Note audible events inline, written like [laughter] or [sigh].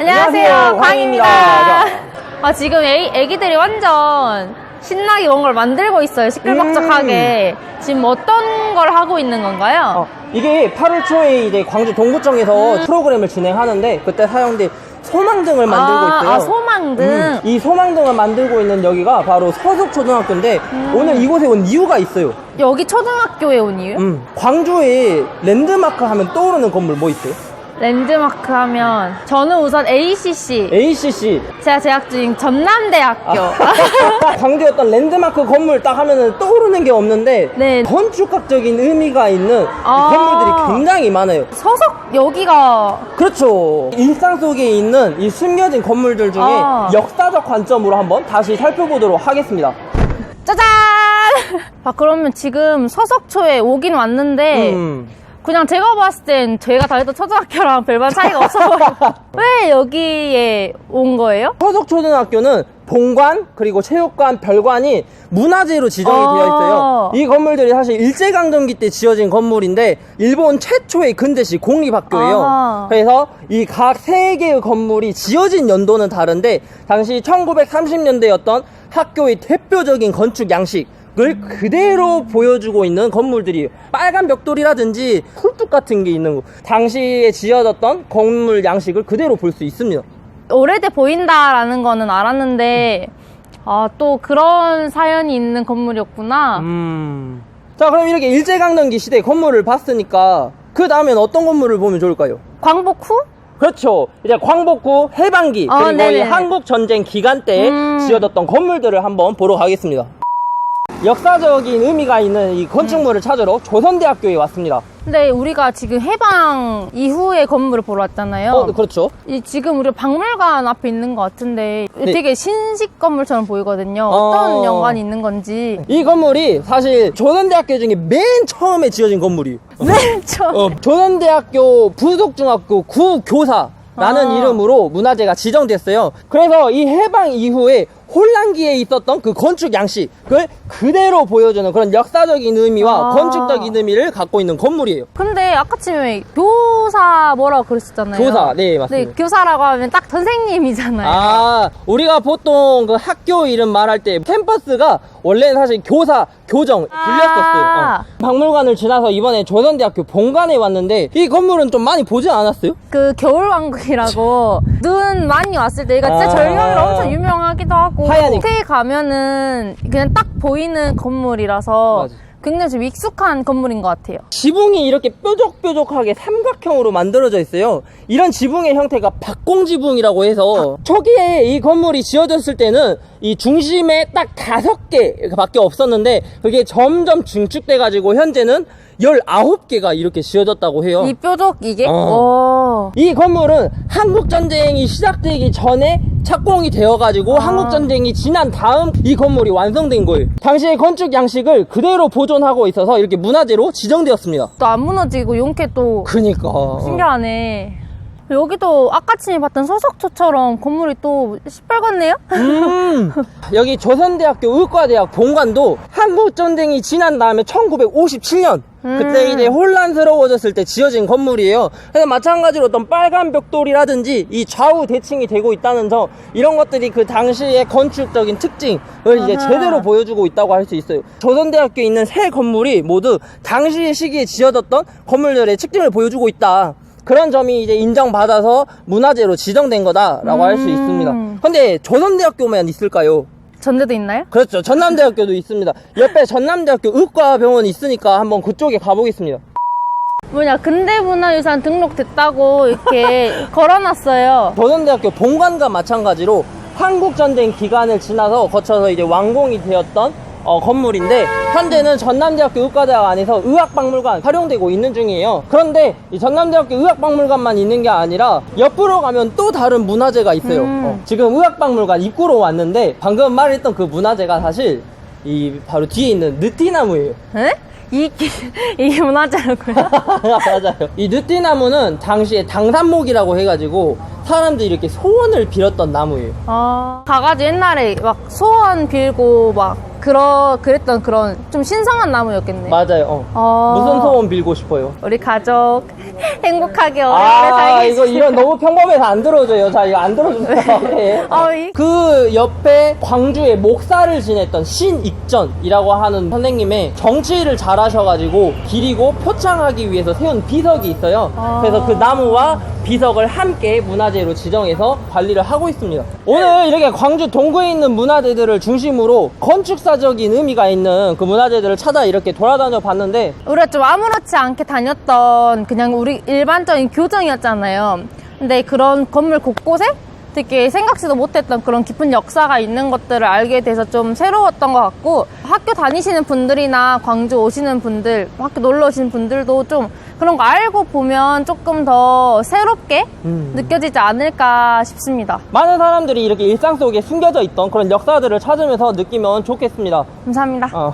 안녕하세요. 광입니다. 아, 지금 애, 애기들이 완전 신나게 뭔가를 만들고 있어요. 시끌벅적하게. 지금 어떤 걸 하고 있는 건가요? 어, 이게 8월 초에 이제 광주 동구청에서 음. 프로그램을 진행하는데 그때 사용된 소망등을 만들고 아, 있어요. 아, 소망등. 음, 이 소망등을 만들고 있는 여기가 바로 서석초등학교인데 음. 오늘 이곳에 온 이유가 있어요. 여기 초등학교에 온 이유? 음, 광주에 랜드마크 하면 떠오르는 건물 뭐 있어요? 랜드마크 하면 저는 우선 ACC ACC. 제가 재학 중인 전남대학교 [laughs] 광주에 어떤 랜드마크 건물 딱 하면은 떠오르는 게 없는데 네. 건축학적인 의미가 있는 이 아. 건물들이 굉장히 많아요. 서석 여기가 그렇죠. 일상 속에 있는 이 숨겨진 건물들 중에 아. 역사적 관점으로 한번 다시 살펴보도록 하겠습니다. 짜잔! [laughs] 아 그러면 지금 서석초에 오긴 왔는데 음. 그냥 제가 봤을 땐 제가 다녔던 초등학교랑 별반 차이가 없어 보여요. [laughs] 왜 여기에 온 거예요? 서석초등학교는 본관 그리고 체육관, 별관이 문화재로 지정이 아. 되어 있어요. 이 건물들이 사실 일제강점기 때 지어진 건물인데 일본 최초의 근대식 공립학교예요. 아. 그래서 이 각 세 개의 건물이 지어진 연도는 다른데 당시 1930년대였던 학교의 대표적인 건축 양식 을 그대로 보여주고 있는 건물들이 빨간 벽돌이라든지 쿨뚝 같은 게 있는 거 당시에 지어졌던 건물 양식을 그대로 볼 수 있습니다. 오래돼 보인다라는 거는 알았는데 아 또 그런 사연이 있는 건물이었구나. 음. 자, 그럼 이렇게 일제강점기 시대 건물을 봤으니까 그 다음엔 어떤 건물을 보면 좋을까요? 광복 후? 그렇죠. 이제 광복 후 해방기 어, 그리고 이 네네네. 한국 전쟁 기간 때 음. 지어졌던 건물들을 한번 보러 가겠습니다. 역사적인 의미가 있는 이 건축물을 찾으러 조선대학교에 왔습니다. 근데 우리가 지금 해방 이후의 건물을 보러 왔잖아요. 어, 그렇죠. 이 지금 우리 박물관 앞에 있는 것 같은데 네. 되게 신식 건물처럼 보이거든요. 어떤 어. 연관이 있는 건지. 이 건물이 사실 조선대학교 중에 맨 처음에 지어진 건물이에요. 네, 저. 어, 조선대학교 부속중학교 구교사 라는 아. 이름으로 문화재가 지정됐어요. 그래서 이 해방 이후에 혼란기에 있었던 그 건축 양식을 그대로 보여주는 그런 역사적인 의미와 아. 건축적인 의미를 갖고 있는 건물이에요. 근데 아까 처음에 교사 뭐라고 그랬었잖아요. 교사, 네, 맞습니다. 교사라고 하면 딱 선생님이잖아요. 아, 우리가 보통 그 학교 이름 말할 때 캠퍼스가 원래는 사실 교사, 교정 불렸었어요. 아. 어. 박물관을 지나서 이번에 조선대학교 본관에 왔는데 이 건물은 좀 많이 보지 않았어요? 그 겨울왕국이라고 눈 많이 왔을 때 그러니까 진짜 아. 절경으로 엄청 유명하기도 하고 하얀 호텔 가면은 그냥 딱 보이는 건물이라서 맞아. 굉장히 좀 익숙한 건물인 것 같아요. 지붕이 이렇게 뾰족뾰족하게 삼각형으로 만들어져 있어요. 이런 지붕의 형태가 박공지붕이라고 해서 초기에 이 건물이 지어졌을 때는 이 중심에 딱 다섯 개밖에 없었는데 그게 점점 중축돼가지고 현재는 19개가 이렇게 지어졌다고 해요. 이 뾰족 이게 어. 어. 이 건물은 한국전쟁이 시작되기 전에 착공이 되어가지고 아. 한국전쟁이 지난 다음 이 건물이 완성된 거예요. 당시의 건축 양식을 그대로 보존하고 있어서 이렇게 문화재로 지정되었습니다. 또 안 무너지고 용케 또 그니까. 신기하네. 여기도 아까 전에 봤던 서석초처럼 건물이 또 시뻘겋네요? 음, [laughs] 여기 조선대학교 의과대학 본관도 한국전쟁이 지난 다음에 1957년 그때 음. 이제 혼란스러워졌을 때 지어진 건물이에요. 그래서 마찬가지로 어떤 빨간 벽돌이라든지 이 좌우 대칭이 되고 있다는 점 이런 것들이 그 당시의 건축적인 특징을 이제 아하. 제대로 보여주고 있다고 할 수 있어요. 조선대학교에 있는 세 건물이 모두 당시의 시기에 지어졌던 건물들의 특징을 보여주고 있다. 그런 점이 이제 인정받아서 문화재로 지정된 거다라고 할수 음. 있습니다. 근데 조선대학교만 있을까요? 전대도 있나요? 그렇죠. 전남대학교도 있습니다. 옆에 전남대학교 의과병원이 있으니까 한번 그쪽에 가보겠습니다. 뭐냐 근대문화유산 등록됐다고 이렇게 [laughs] 걸어놨어요. 조선대학교 본관과 마찬가지로 한국전쟁 기간을 지나서 거쳐서 이제 완공이 되었던 어, 건물인데 현재는 전남대학교 의과대학 안에서 의학박물관 활용되고 있는 중이에요. 그런데 이 전남대학교 의학박물관만 있는 게 아니라 옆으로 가면 또 다른 문화재가 있어요. 음. 어, 지금 의학박물관 입구로 왔는데 방금 말했던 그 문화재가 사실 이 바로 뒤에 있는 느티나무예요. 에? 이 이게 문화재라고요? [laughs] 맞아요. 이 느티나무는 당시에 당산목이라고 해가지고 사람들이 이렇게 소원을 빌었던 나무예요. 아 가가지고 옛날에 막 소원 빌고 막 그러, 그랬던 그런 좀 신성한 나무였겠네. 맞아요. 어. 어. 무슨 소원 빌고 싶어요? 우리 가족 [laughs] 행복하게 오래 아, 살겠습니다. 이거 이런 너무 평범해서 안 들어줘요. 자, 이거 안 들어주세요. 네. [laughs] 어, 이- 그 옆에 광주에 목사를 지냈던 신익전이라고 하는 선생님의 정치를 잘하셔가지고 기리고 표창하기 위해서 세운 비석이 있어요. 아. 그래서 그 나무와 비석을 함께 문화재로 지정해서 관리를 하고 있습니다. 오늘 이렇게 광주 동구에 있는 문화재들을 중심으로 건축사적인 의미가 있는 그 문화재들을 찾아 이렇게 돌아다녀 봤는데 우리가 좀 아무렇지 않게 다녔던 그냥 우리 일반적인 교정이었잖아요. 근데 그런 건물 곳곳에 되게 생각지도 못했던 그런 깊은 역사가 있는 것들을 알게 돼서 좀 새로웠던 것 같고 학교 다니시는 분들이나 광주 오시는 분들, 학교 놀러 오시는 분들도 좀 그런 거 알고 보면 조금 더 새롭게 음. 느껴지지 않을까 싶습니다. 많은 사람들이 이렇게 일상 속에 숨겨져 있던 그런 역사들을 찾으면서 느끼면 좋겠습니다. 감사합니다. 어.